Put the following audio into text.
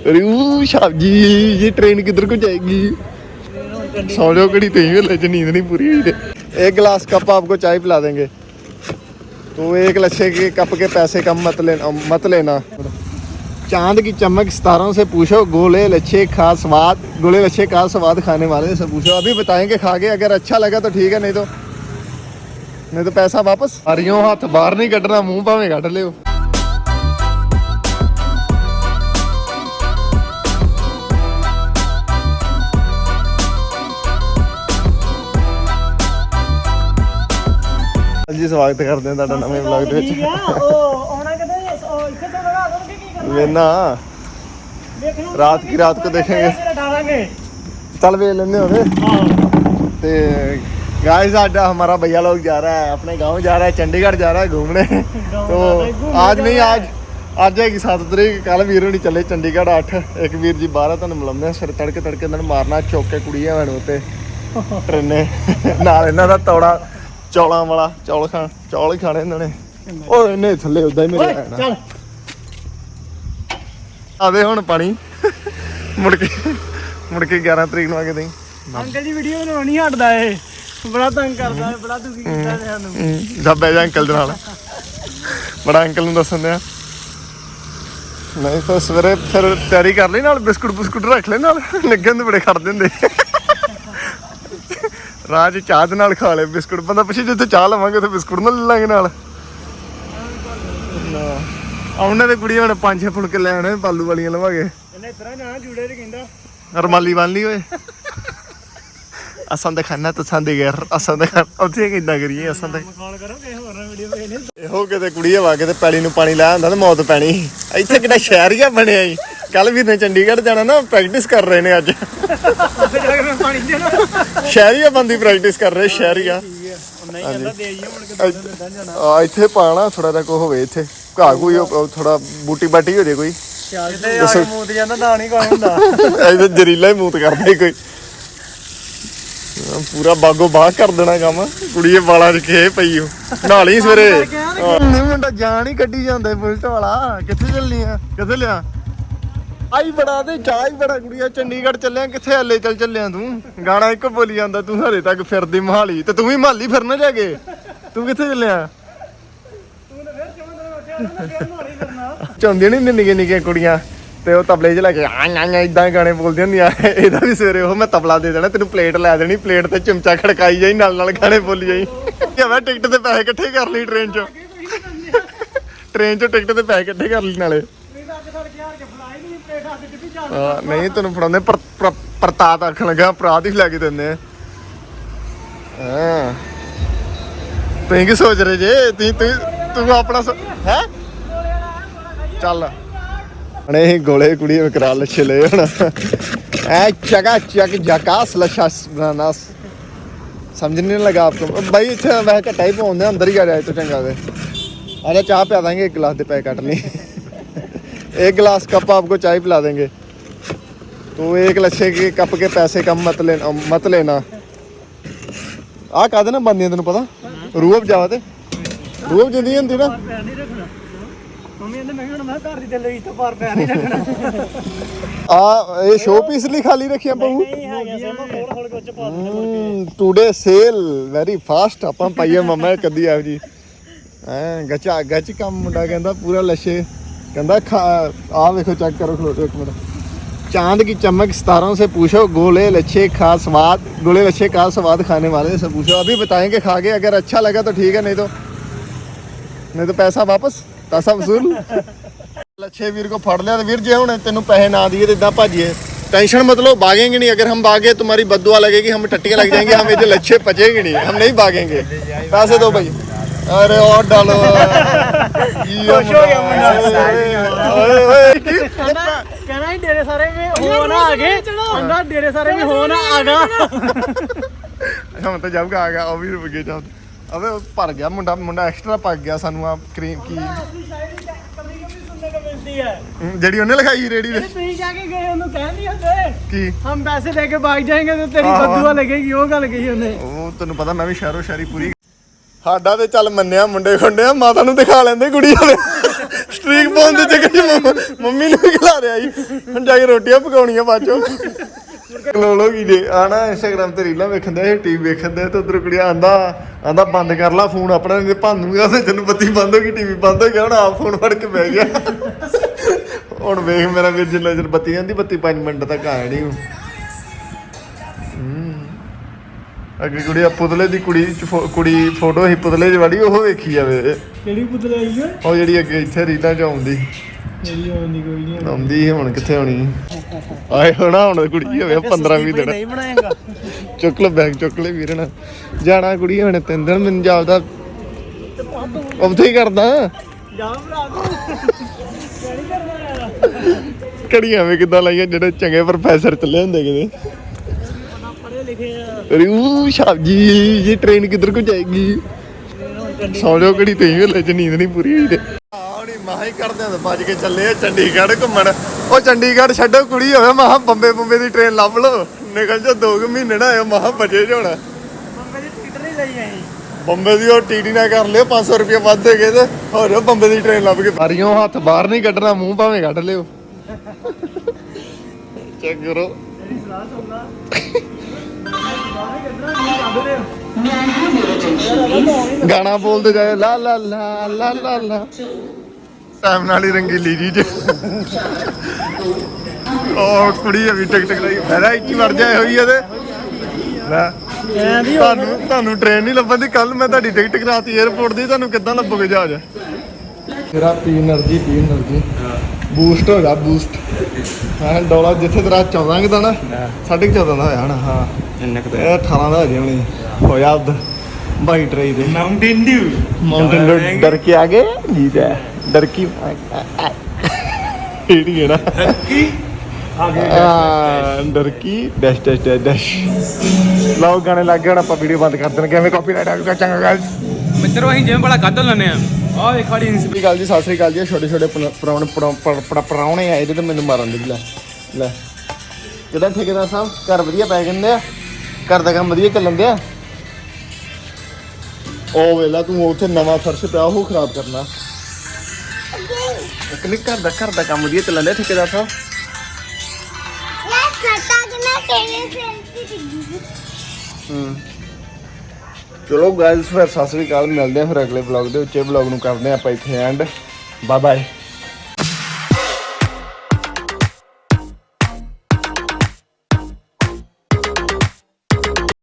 अरे वो शाह जी, ये ट्रेन किधर को जाएगी? सौ घड़ी तो ये लेकिन नींद नहीं पूरी हुई एक गिलास कप आपको चाय पिला देंगे। तो एक लच्छे के कप के पैसे कम मत लेना मत लेना। चाँद की चमक सितारों से पूछो, गोले लच्छे खा स्वाद, गोले लच्छे का स्वाद खाने वाले से पूछो। अभी बताएँगे खा के अगर अच्छा लगा तो ठीक है, नहीं तो नहीं तो पैसा वापस। हरियो हाथ बाहर नहीं कटना मुँह भावे कट लियो ਜੀ ਸਵਾਗਤ ਕਰਦੇ ਹਾਂ ਤੁਹਾਡਾ ਨਵੇਂ ਵਲੌਗ ਦੇ ਵਿੱਚ ਉਹ ਆਉਣਾ ਕਦੇ ਉਹ ਇੱਥੇ ਤੋਂ ਲਗਾ ਦੋਗੇ ਕੀ ਕਰਨਾ ਵੇਨਾ ਦੇਖਣਾ रात की रात को देखेंगे। डालेंगे चल वे लेने होने हाँ ते गाइस आज हमारा भैया लोग जा रहा है अपने गांव जा रहा है चंडीगढ़ जा रहा है घूमने तो आज नहीं आज ਅੱਜ ਹੈਗੀ 7 ਤਰੀਕ ਕੱਲ ਵੀਰ ਹੁਣੀ ਚੱਲੇ ਚੰਡੀਗੜ੍ਹ 8 ਇੱਕ ਵੀਰ ਜੀ 12 ਤੁਹਾਨੂੰ ਮਿਲਾਉਂਦੇ ਆ ਫਿਰ ਤੜਕੇ ਤੜਕੇ ਇਹਨਾਂ ਨੂੰ ਮਾਰਨਾ ਚੁੱਕ ਕੇ ਕੁੜੀਆਂ ਵਣ ਉਤੇ ਟਰੇਨੇ ਨਾਲ ਇਹਨਾਂ ਦਾ ਤੌੜਾ ਚੌਲਾਂ ਵਾਲਾ ਚੌਲ ਖਾਣ ਚੌਲ ਹੀ ਖਾਣੇ ਇਹਨਾਂ ਨੇ। ਉਹ ਇਹਨੇ ਥੱਲੇ ਉਦਾਂ ਹੀ ਮੇਰੇ ਓਏ ਚੱਲ। ਆਵੇ ਹੁਣ ਪਾਣੀ। ਮੁੜ ਕੇ ਮੁੜ ਕੇ 11 ਤਰੀਕ ਨੂੰ ਆ ਕੇ ਦੇਈ। ਅੰਕਲ ਜੀ ਵੀਡੀਓ ਬਣਾਉਣੀ ਨਹੀਂ ਹਟਦਾ ਇਹ। ਬੜਾ ਤੰਗ ਕਰਦਾ ਹੈ ਬੜਾ ਦੁਖੀ ਕੀਤਾ ਸਾਨੂੰ। ਜਾ ਬੈ ਜਾ ਅੰਕਲ ਦੇ ਨਾਲ। ਬੜਾ ਅੰਕਲ ਨੂੰ ਦੱਸਣ ਦਿਆ। ਨਹੀਂ ਤਾਂ ਸਵੇਰੇ ਫਿਰ ਤਿਆਰੀ ਕਰ ਲਈ ਨਾਲ ਬਿਸਕੁਟ ਬਿਸਕੁਟ ਰੱਖ ਲੈ ਨਾਲ। ਨਿੱਗੇ ਨੂੰ ਬੜੇ ਖੜ ਦਿੰਦੇ ਰਾਜ ਚਾਹ ਦੇ ਨਾਲ ਖਾ ਲੈ ਬਿਸਕੁਟ। ਬੰਦਾ ਪੁੱਛੇ ਜਿੱਥੇ ਚਾਹ ਲਵਾਂਗੇ ਤੇ ਬਿਸਕੁਟ ਨਾਲ ਲੈ ਲਾਂਗੇ ਨਾਲ। ਆਉਣੇ ਤੇ ਕੁੜੀਆਂ ਹੁਣ ਪੰਜ ਛੇ ਫੁਲਕੇ ਲੈ ਆਉਣੇ ਪਾਲੂ ਵਾਲੀਆਂ ਲਵਾਂਗੇ। ਇਹਨੇ ਇਤਰਾ ਨਾ ਜੂੜੇ ਤੇ ਕਹਿੰਦਾ। ਰਮਾਲੀ ਬੰਨ ਲਈ ਓਏ। ਅਸਾਂ ਦੇ ਖਾਣਾ ਤੁਸਾਂ ਦੇ ਘਰ ਅਸਾਂ ਦੇ ਘਰ ਉੱਥੇ ਕਿੱਦਾਂ ਕਰੀਏ ਅਸਾਂ ਦੇ ਕਾਲ ਕਰੋ ਕਿਸੇ ਹੋਰ ਨਾਲ ਵੀਡੀਓ ਵੇਖਨੇ ਇਹੋ ਕਿਤੇ ਕੁੜੀ ਹਵਾ ਕੇ ਤੇ ਪੈਲੀ ਨੂੰ ਪਾਣੀ ਲਾਇਆ ਹੁੰਦਾ ਤੇ ਮੌਤ ਪੈਣੀ। ਇੱਥੇ ਕਿਹੜਾ ਸ਼ਹਿਰ ਹੀ ਬਣਿਆ ਈ। ਕੱਲ ਵੀ ਨੇ ਚੰਡੀਗੜ੍ਹ ਜਾਣਾ ਨਾ ਪ੍ਰੈਕਟਿਸ ਕਰ ਰਹੇ ਨੇ ਅੱਜ। ਉੱਥੇ ਜਾ ਕੇ ਮੈਂ ਪਾਣੀ ਦੇਣਾ ਸ਼ਹਿਰੀਆ ਬੰਦੀ ਪ੍ਰੈਕਟਿਸ ਕਰ ਰਹੇ ਸ਼ਹਿਰੀਆ। ਨਹੀਂ ਕਹਿੰਦਾ ਦੇ ਆਈਏ ਮੁੜ ਕੇ ਦੋ ਦਿਨ ਦਿੰਦਾ ਜਾਣਾ। ਆ ਇੱਥੇ ਪਾਣਾ ਥੋੜਾ ਜਿਹਾ ਕੋ ਹੋਵੇ ਇੱਥੇ। ਘਾਹ ਕੋਈ ਥੋੜਾ ਬੂਟੀ ਬਾਟੀ ਹੋ ਜੇ ਕੋਈ। ਕਿਤੇ ਆ ਕੇ ਮੂਤ ਜਾਂਦਾ ਨਾ ਨਹੀਂ ਕੋਈ ਹੁੰਦਾ। ਇਹਦੇ ਜ਼ਰੀਲਾ ਹੀ ਮੂਤ ਕਰਦਾ ਕੋਈ। ਪੂਰਾ ਬਾਗੋ ਬਾਗ ਕਰ ਦੇਣਾ ਕੰਮ। ਕੁੜੀਏ ਵਾਲਾਂ 'ਚ ਖੇ ਪਈ ਉਹ ਨਾਲੀ ਸਵੇਰੇ। ਨਹੀਂ ਮੁੰਡਾ ਜਾਨ ਹੀ ਕੱਢੀ ਜਾਂਦਾ ਬੁਲਟ ਵਾਲਾ। ਕਿੱਥੇ ਚੱਲਨੀ ਆ? ਕਿੱਥੇ ਲਿਆ? ਆਈ ਬੜਾ ਤੇ ਚਾਹ ਹੀ ਬੜਾ ਕੁੜੀਆ ਚੰਡੀਗੜ੍ਹ ਚੱਲਿਆ ਕਿੱਥੇ ਹੱਲੇ ਚੱਲ ਚੱਲਿਆ ਤੂੰ? ਗਾਣਾ ਇੱਕ ਬੋਲੀ ਜਾਂਦਾ ਤੂੰ ਹਰੇ ਤੱਕ ਫਿਰਦੀ ਮਹਾਲੀ ਤੇ ਤੂੰ ਵੀ ਮਹਾਲੀ ਫਿਰਨਾ ਜਾ ਕੇ? ਤੂੰ ਕਿੱਥੇ ਚੱਲਿਆ? ਚਾਹੁੰਦੀਆਂ ਨਹੀਂ ਨਿੱਕੇ ਨਿੱਕੇ ਕੁੜੀਆਂ ਤੇ ਉਹ ਤਬਲੇ 'ਚ ਲੈ ਕੇ ਆਂ ਆਂ ਆਂ ਇਦਾਂ ਗਾਣੇ ਬੋਲਦੀਆਂ ਹੁੰਦੀਆਂ ਇਹਦਾ ਵੀ ਸਵੇਰੇ ਉਹ ਮੈਂ ਤਬਲਾ ਦੇ ਦੇਣਾ ਤੈਨੂੰ ਪਲੇਟ ਲੈ ਦੇਣੀ ਪਲੇਟ ਤੇ ਚਮਚਾ ਖੜਕਾਈ ਜਾਈ ਨਾਲ ਨਾਲ ਗਾਣੇ ਬੋਲੀ ਜਾਈ। ਮੈਂ ਟਿਕਟ ਤੇ ਪੈਸੇ ਇਕੱਠੇ ਕਰ ਲਈ ਟ੍ਰੇਨ 'ਚ। ਟ੍ਰੇਨ 'ਚ ਟਿਕਟ ਤੇ ਪੈਸੇ ਇਕੱਠੇ ਕਰ ਲਈ ਨਾਲੇ। ਨਹੀਂ ਤੁਹਾਨੂੰ ਫੜਾਉਂਦੇ ਪ੍ਰਤਾਤ ਆਖਣ ਲੱਗਾ ਅਪਰਾਧ ਹੀ ਲੈ ਕੇ ਦਿੰਦੇ ਆ। ਹਾਂ। ਤੁਸੀਂ ਕੀ ਸੋਚ ਰਹੇ ਜੇ? ਤੁਸੀਂ ਤੁਸੀਂ ਤੂੰ ਆਪਣਾ ਹੈ? ਚੱਲ। ਅਣੇ ਇਹ ਗੋਲੇ ਕੁੜੀ ਵਿਕਰਾ ਲੱਛੇ ਲਏ ਹੁਣ। ਐ ਚਗਾ ਚਕ ਜਕਾਸ ਲਸ਼ਾਸ ਬਨਾਸ ਸਮਝ ਨਹੀਂ ਲਗਾ ਆਪਕੋ। ਬਾਈ ਇੱਥੇ ਵੈਸੇ ਘਟਾ ਹੀ ਪਾਉਂਦੇ ਆ, ਅੰਦਰ ਹੀ ਕਰਿਆ ਇਹ ਤੋਂ ਚੰਗਾ ਵੇ ਅਰੇ ਚਾਹ ਪਿਆ ਦਾਂਗੇ ਇੱਕ ਗਲਾਸ ਦੇ ਪੈ ਕੱਟ ਲਈ एक गिलास कप आपको चाय पिला देंगे तो एक लच्छे के कप के पैसे कम मत लेना मत लेना ਆ ਕਾਦੇ ਨਾਲ ਬੰਦੀਆਂ ਤੈਨੂੰ ਪਤਾ ਰੂਹਬ ਜਾਵਾ ਤੇ ਰੂਹਬ ਜਿੰਦੀ ਹੁੰਦੀ ਨਾ ਪੈਰ ਨਹੀਂ ਰੱਖਣਾ ਮੰਮੀ ਕਹਿੰਦੇ ਮੈਂ ਹੁਣ ਮੈਂ ਘਰ ਦੀ ਤੇ ਲਈ ਤੋਂ ਪਾਰ ਪੈਰ ਨਹੀਂ ਰੱਖਣਾ ਆ ਇਹ ਸ਼ੋ ਪੀਸ ਲਈ ਖਾਲੀ ਰੱਖੀਆਂ ਪਊ ਨਹੀਂ ਹੈਗਾ ਸਭ ਕੋਲ ਕੋਲ ਕੁਝ ਪਾ ਦਿੰਦੇ ਟੂਡੇ ਸੇਲ ਵੈਰੀ ਫਾਸਟ ਆਪਾਂ ਪਾਈਏ ਮਮਾ ਕਦੀ ਆਓ ਜੀ ਐ ਗੱਚਾ ਗੱਚ ਕੰਮ ਮੁੰਡਾ ਕਹਿੰਦਾ ਪੂਰਾ ਲਸ਼ੇ ਕਹਿੰਦਾ ਖਾ- ਆ ਵੇਖੋ ਚੈੱਕ ਕਰੋ ਖਲੋ ਇੱਕ ਮਿੰਟ चांद की चमक सितारों से पूछो गोले लच्छे खा स्वाद गोले लच्छे का स्वाद खाने वाले से पूछो अभी बताएंगे खा के अगर अच्छा लगा तो ठीक है नहीं तो नहीं तो पैसा वापस पैसा वसूल लच्छे वीर को फड़ लिया तो वीर जे हुन तेन पैसे ना दिए तो इदा भाजिए टेंशन मतलब भागेंगे नहीं अगर हम भागे तुम्हारी बदुआ लगेगी हम टट्टियां लग जाएंगी हम ये लच्छे पचेंगे नहीं हम नहीं भागेंगे पैसे दो भाई अरे और डालो खुश हो गया मुन्ना ओए ओए कहना कहना ही डेरे सारे में हो ना आगे अंडा डेरे सारे में हो ना आगा हम तो जाऊंगा आगा और भी रुक गया ਅਬੇ ਭਰ ਗਿਆ ਮੁੰਡਾ ਮੁੰਡਾ ਐਕਸਟਰਾ ਪੱਕ ਗਿਆ ਸਾਨੂੰ ਆ ਕਰੀਮ ਕੀ। ਜਿਹੜੀ ਉਹਨੇ ਲਿਖਾਈ ਰੇੜੀ ਦੇ। ਤੁਸੀਂ ਜਾ ਕੇ ਗਏ ਉਹਨੂੰ ਕਹਿ ਨਹੀਂ ਹੁੰਦੇ ਕੀ? ਹਮ ਪੈਸੇ ਲੈ ਕੇ ਭਾਗ ਜਾਏਗੇ ਤੇ ਤੇਰੀ ਬੱਦੂਆ ਲੱਗੇਗੀ ਉਹ ਗੱਲ ਕਹੀ ਉਹਨੇ। ਉਹ ਤੈਨੂੰ ਪਤਾ ਮੈਂ ਵੀ ਸ਼ਹਿਰੋ ਸ਼ਹਿਰੀ ਪੂਰੀ ਸਾਡਾ ਤੇ ਚੱਲ ਮੰਨਿਆ, ਮੁੰਡੇ ਖੁੰਡੇ ਆ ਮਾਤਾ ਨੂੰ ਦਿਖਾ ਲੈਂਦੇ ਕੁੜੀ ਵਾਲੇ। ਸਟ੍ਰੀਕ ਪਾਉਣ ਦੇ ਚੱਕਰ 'ਚ ਮੰਮ- ਮੰਮੀ ਨੂੰ ਖਿਲਾ ਰਿਹਾ ਜੀ। ਹੁਣ ਜਾ ਕੇ ਰੋਟੀਆਂ ਪਕਾਉਣੀਆਂ ਬਾਅਦੋਂ ਲੋਲੋ ਕੀ ਆਣਾ ਇੰਸਟਾਗ੍ਰਾਮ ਤੇ ਰੀਲਾਂ ਵੇਖਣ ਦੇ ਟੀਵੀ ਵੇਖਣ ਤੇ ਉਧਰ ਕੁੜੀਆਂ ਆਂਦਾ ਆਂਦਾ, ਬੰਦ ਕਰ ਲਾ ਫੋਨ ਆਪਣਾ ਨਹੀਂ ਭਾਨੂਗਾ ਤੇ ਤੈਨੂੰ ਬੱਤੀ ਬੰਦ ਹੋ ਗਈ ਟੀਵੀ ਬੰਦ ਹੋ ਗਿਆ, ਹੁਣ ਆਪ ਫੋਨ ਫੜ ਕੇ ਬਹਿ ਗਿਆ। ਹੁਣ ਵੇਖ ਮੇਰਾ ਵੀਰ ਜਿੰਨਾ ਚਿਰ ਬੱਤੀ ਜਾਂਦੀ, ਬੱਤੀ 5 ਮਿੰਟ ਤੱਕ ਆ ਨਹੀਂ ਅੱਗੇ ਕੁੜੀ ਆ ਪੁਤਲੇ ਦੀ ਕੁੜੀ ਚ ਫੋ- ਕੁੜੀ ਫੋਟੋ ਸੀ ਪੁਤਲੇ 'ਚ ਵੜੀ ਉਹ ਵੇਖੀ ਜਾਵੇ। ਕਿਹੜੀ ਪੁੱਤਰ ਆਈ ਓਏ? ਉਹ ਜਿਹੜੀ ਅੱਗੇ ਇੱਥੇ ਰੀਲਾਂ 'ਚ ਆਉਂਦੀ। ਮੇਰੀ ਆਉਂਦੀ ਕੋਈ ਨਹੀਂ ਆਉਂਦੀ। ਸੀ, ਹੁਣ ਕਿੱਥੇ ਆਉਣੀ? ਆਏ ਹੋਣਾ ਹੁਣ ਕੁੜੀ ਹੋਵੇ 15 20 ਦਿਨ। ਨਹੀਂ ਬਣਾਏਗਾ। ਚੁੱਕ ਲੈ ਬੈਗ ਚੁੱਕ ਲੈ ਵੀਰ ਨਾ ਜਾਣਾ ਕੁੜੀ ਹੁਣ ਤਿੰਨ ਦਿਨ ਮੈਨੂੰ ਜਾਪਦਾ ਉੱਥੇ ਹੀ ਕਰਦਾ। ਜਾ ਭਰਾ ਤੂੰ ਕਿਹੜੀ ਕਰਨਾ ਯਾਰ? ਕੜੀਆਂ ਵੇ ਕਿਦਾਂ ਲਾਈਆਂ ਜਿਹੜੇ ਚੰਗੇ ਪ੍ਰੋਫੈਸਰ ਚੱਲੇ ਹੁੰਦੇ ਕਿਤੇ। ਆ ਰੂ ਸ਼ਾਬ ਜੀ ਇਹ ਟ੍ਰੇਨ ਕਿੱਧਰ ਕੋ ਜਾਏਗੀ? ਸੌ ਜਾਓ ਘੜੀ ਤੇ ਵੇਲੇ ਚ ਨੀਂਦ ਨਹੀਂ ਪੂਰੀ ਹੋਈ ਤੇ। ਆਉਣੀ ਮਾਹ ਕਰਦੇ ਆ ਭੱਜ ਕੇ ਚੱਲੇ ਆ ਚੰਡੀਗੜ੍ਹ ਘੁੰਮਣ। ਉਹ ਚੰਡੀਗੜ੍ਹ ਛੱਡੋ ਕੁੜੀ ਹੋਵੇ ਮਾਹ ਬੰਬੇ ਬੰਬੇ ਦੀ ਟ੍ਰੇਨ ਲੱਭ ਲਓ। ਨਿਕਲ ਜਾ 2 ਮਹੀਨੇ ਨਾ ਆਇਆ ਮਾਹ ਬਚੇ ਜਾਣਾ ਮੰਮੀ ਦੀ ਟਿਕਟ ਨਹੀਂ ਲਈ ਆਈ ਬੰਬੇ ਦੀ ਉਹ ਟੀਟੀ ਨਾ ਕਰ ਲਿਓ 500 ਰੁਪਏ ਵੱਧ ਦੇ ਕੇ ਤੇ ਹੋ ਜਾਓ ਬੰਬੇ ਦੀ ਟ੍ਰੇਨ ਲੱਭ ਕੇ। ਮਾਰੀਓ ਹੱਥ ਬਾਹਰ ਨਹੀਂ ਕੱਢਣਾ ਮੂੰਹ ਭਾਵੇਂ ਕੱਢ ਲਿਓ। ਚੈੱਕ ਕਰੋ। ਤੇਰੀ ਸਲਾਹ ਸੁਣਦਾ ਗਾਣਾ ਬੋਲਦੇ ਜਾਏ ਲਾ ਲਾ ਲਾ ਲਾ ਲਾ ਲਾ। ਟਾਈਮ ਨਾਲ ਹੀ ਰੰਗੀਲੀ ਜੀ ਉਹ ਕੁੜੀ ਅਭੀ ਟਿਕ ਟਿਕ ਲਈ। ਫੈਰਾ ਇੱਕੀ ਵੜ ਜਾਏ ਹੋਈ ਇਹਦੇ ਲੈ ਤੁਹਾਨੂੰ ਤੁਹਾਨੂੰ ਟ੍ਰੇਨ ਨਹੀਂ ਲੱਭਣ ਦੀ। ਕੱਲ ਮੈਂ ਤੁਹਾਡੀ ਟਿਕਟ ਕਰਾਤੀ 에어ਪੋਰਟ ਦੀ ਤੁਹਾਨੂੰ ਕਿੱਦਾਂ ਲੱਭੋਗੇ ਜਹਾਜ਼? ਤੇਰਾ ਪੀ એનર્ਜੀ ਪੀ એનર્ਜੀ ਬੂਸਟ ਹੋਗਾ ਬੂਸਟ ਹਾਂ ਡੋਲਾ ਜਿੱਥੇ ਤੇਰਾ 14 ਕਿ ਨਾ 14.5 ਦਾ ਹੋਇਆ ਹਾਂ। ਇੰਨਾ ਕਿ 18 ਦਾ ਹੋ ਜੇ ਹੁਣੇ ਹੋਇਆ ਉਦ ਬਾਈ ਟ੍ਰੇਨ ਦੇ ਮਾਊਂਟੇਨ ਡਿਊ ਮਾਊਂਟੇਨ ਡਿਊ ਡਰ ਕੇ ਆ ਗਏ? ਜੀ ਦਾ ਡਰ ਕੀ ਇਹ ਨਹੀਂ ਹੈ ਨਾ। ਅੰਦਰ ਕੀ ਡੈਸ਼ ਡੈਸ਼ ਡੈਸ਼ ਡੈਸ਼। ਗਾਣੇ ਲੱਗ ਗਏ ਆਪਾਂ ਵੀਡੀਓ ਬੰਦ ਕਰ ਦੇਣਾ ਕਿਵੇਂ ਕਾਪੀਰਾਈਟ ਆ ਚੰਗਾ ਗੱਲ ਮਿੱਤਰੋ ਅਸੀਂ ਜਿਵੇਂ ਬੜਾ ਗੱਦ ਲੈਨੇ ਆ ਆਹ ਵੇਖ ਖਾੜੀ ਸਤਿ ਸ਼੍ਰੀ ਅਕਾਲ ਜੀ ਸਤਿ ਸ਼੍ਰੀ ਅਕਾਲ ਜੀ ਛੋਟੇ ਛੋਟੇ ਪ੍ਰਾਉਣ ਪ੍ਰਾਉਣੇ ਆਏ ਤੇ ਮੈਨੂੰ ਮਾਰਨ ਦੇ ਲੈ ਲੈ। ਕਿਦਾਂ ਠੇਕੇਦਾਰ ਸਾਹਿਬ? ਘਰ ਵਧੀਆ ਪੈ ਗੰਦੇ ਆ? ਘਰ ਦਾ ਕੰਮ ਵਧੀਆ ਚੱਲਣ ਦਿਆ? ਉਹ ਵੇਲਾ ਤੂੰ ਉੱਥੇ ਨਵਾਂ ਫਰਸ਼ ਪਿਆ ਉਹ ਖਰਾਬ ਕਰਨਾ। ਨਹੀਂ ਘਰ ਦਾ ਘਰ ਦਾ ਕੰਮ ਵਧੀਆ ਚੱਲਣ ਦਿਆ ਠੇਕੇਦਾਰ ਸਾਹਿਬ? ਯਾਰ ਸੱਟਾ ਕਿਨਾ ਤੇ ਡਿੱਗੀ ਹੂੰ। ਚਲੋ ਗਾਇਸ ਫਿਰ ਸਤਿ ਸ਼੍ਰੀ ਅਕਾਲ, ਮਿਲਦੇ ਆ ਫਿਰ ਅਗਲੇ ਵਲੌਗ ਦੇ ਉੱਚੇ ਵਲੌਗ ਨੂੰ ਕਰਦੇ ਆ ਆਪਾਂ ਇੱਥੇ ਐਂਡ ਬਾਏ ਬਾਏ